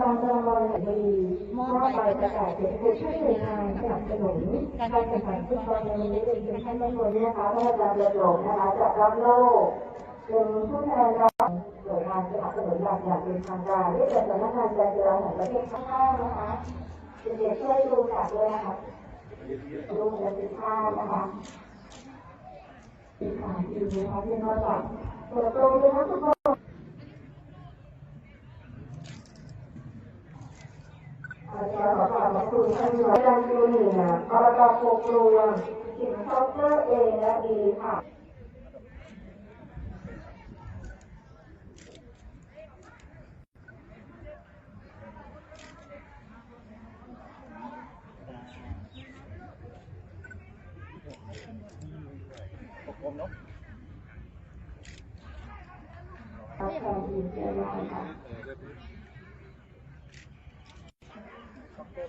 การรางวัลดีมอบใบประกาศเกียรติคุณช่วยหน่วยงานสนับสนุนการแข่งขันฟุตบอลในนี้เป็นเพียงท่านไม่ควรนะคะท่านอาจารย์ประโยชน์นะคะจากรับโลกเป็นผู้แทนรับหน่วยงานสนับสนุนอย่างอย่างเป็นทางการที่เป็นสำนักงานการกีฬาแห่งประเทศข้างๆนะคะเด็กๆช่วยดูฝากด้วยนะคะดูและติดภาพนะคะติดภาพดีนะคะที่นอกจากเปิดตัวเลยนะทุกคน อาจารย์ ขอขอบคุณท่านอาจารย์จูเนียร์อบตโคกรวงสินซอฟตอร์เอและดีค่ะกลมเนาะรับแทนทีมเชียร์ยาค่ะ ช็อกเกอร์ที่นะเหมือนกันเลย ขอ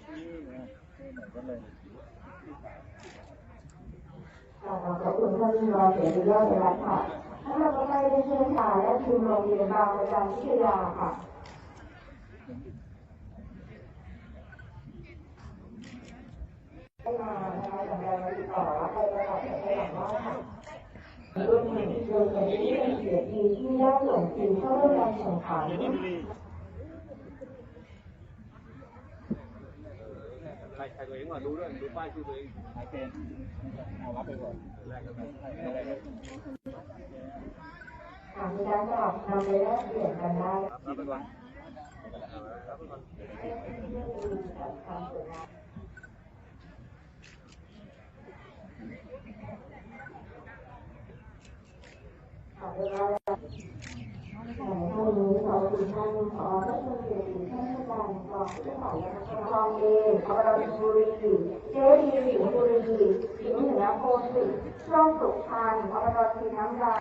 บคุณท่านรองเสียดียอดในรัฐค่ะท่านต่อไปเป็นเชิญถ่ายและทีมโรงเรียนบางประจันวิทยาค่ะได้มานะคะสำหรับมาติดต่อรับไปประกอบในหลังว่าค่ะรุ่นหนึ่งโดยเป็นที่เป็นเสียดีที่ได้ส่งทีมเข้าร่วมการแข่งขัน ใครใครตัวเองก่อนดูด้วยดูป้ายชื่อตัวเองใครเป็นเอารับไปก่อนแรกกันไหมใครเป็นอะไรกันหากมีการสลับนำไปแลกเปลี่ยนกันได้รับไปก่อนหาวลาแต่ท่านี้ขอคุณท่านขอรัฐมนตรีท่านอาจารย์ขอผู้ฝ่ายกองเอขอบรมบุรีเจดีสิงห์บุรีสิงห์เหนือโพสิช่องสุพรรณขอบริน้ำลาย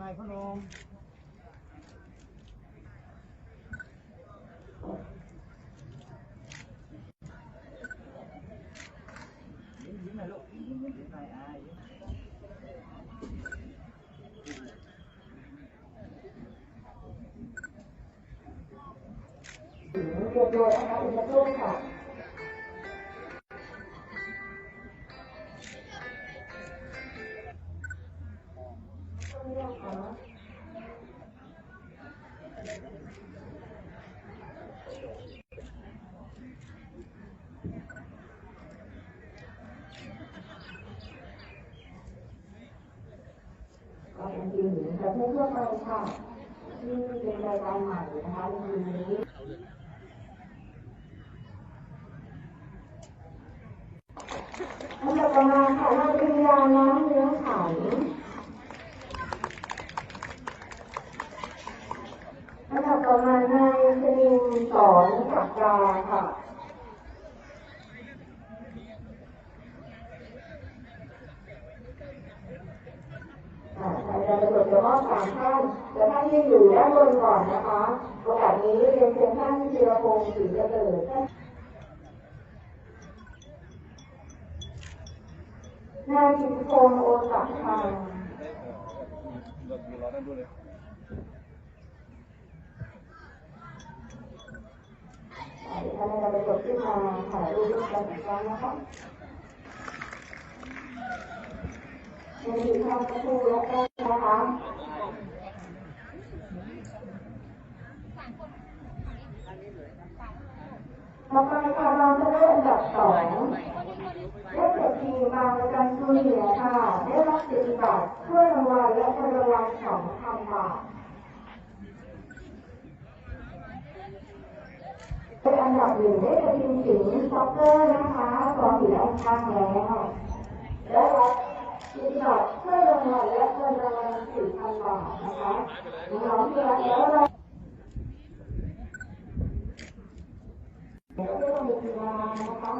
นายพนม ถึงเรียบร้อยนะคะอีกสักครู่ค่ะก็เป็นทีมหญิงประเภททั่วไปค่ะที่เป็นรายการใหม่นะคะในปีนี้ อันดับต่อมาค่ะนายปริยาน้ำเนื้อไขอันดับต่อมานายชนินสอนสักดาค่ะอ่าจารย์ตรวจจะมอบสามท่านแต่ท่านที่อยู่ด้านบนก่อนนะคะ โอกาสนี้เรียนเชิญท่านธีรพงศ์ศรีเจริญท่า นนายจิตพงศ์โอตักทางเราดูรอนั่นดูเลยเดี๋ยวท่านจะไปจดขึ้นมาถ่ายรูปร่วมกันอีกครั้งนะคะยังมีข้าวคู่และแก้นะคะต่อไปค่ะเราจะได้อันดับสองได้เกิดทีมบางประจันจู เนียร์ค่ะได้รับสิทธิบัตรถ้วยรางวัลและเงินรางวัลสองพันบาทเป็นอันดับหนึ่งได้จะทีมสิงห์ซ็อกเกอร์นะคะตอนอยู่ด้านข้างแล้วและรับสิทธิบัตรเพื่อรางวัลและเงินรางวัลสี่พันบาทนะคะน้องๆที่รักแล้วเราเดี๋ยวเรื่องมีกีฬานะคะ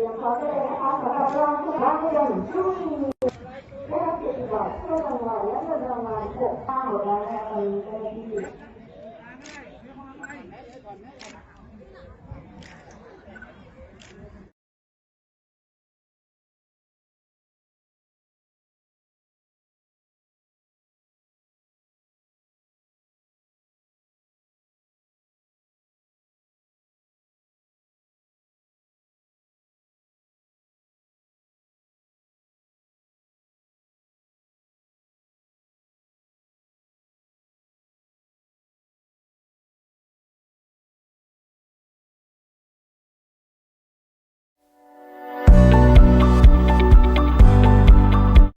รียมพร้อมได้เลยนะคะสำหรับรางวัลนักเรียนผู้มีได้รับเกียรติบัตรเพื่อรางวัลและเงินรางวัลหกป้าหมดแล้วนะคะในเจ้าหน้าที่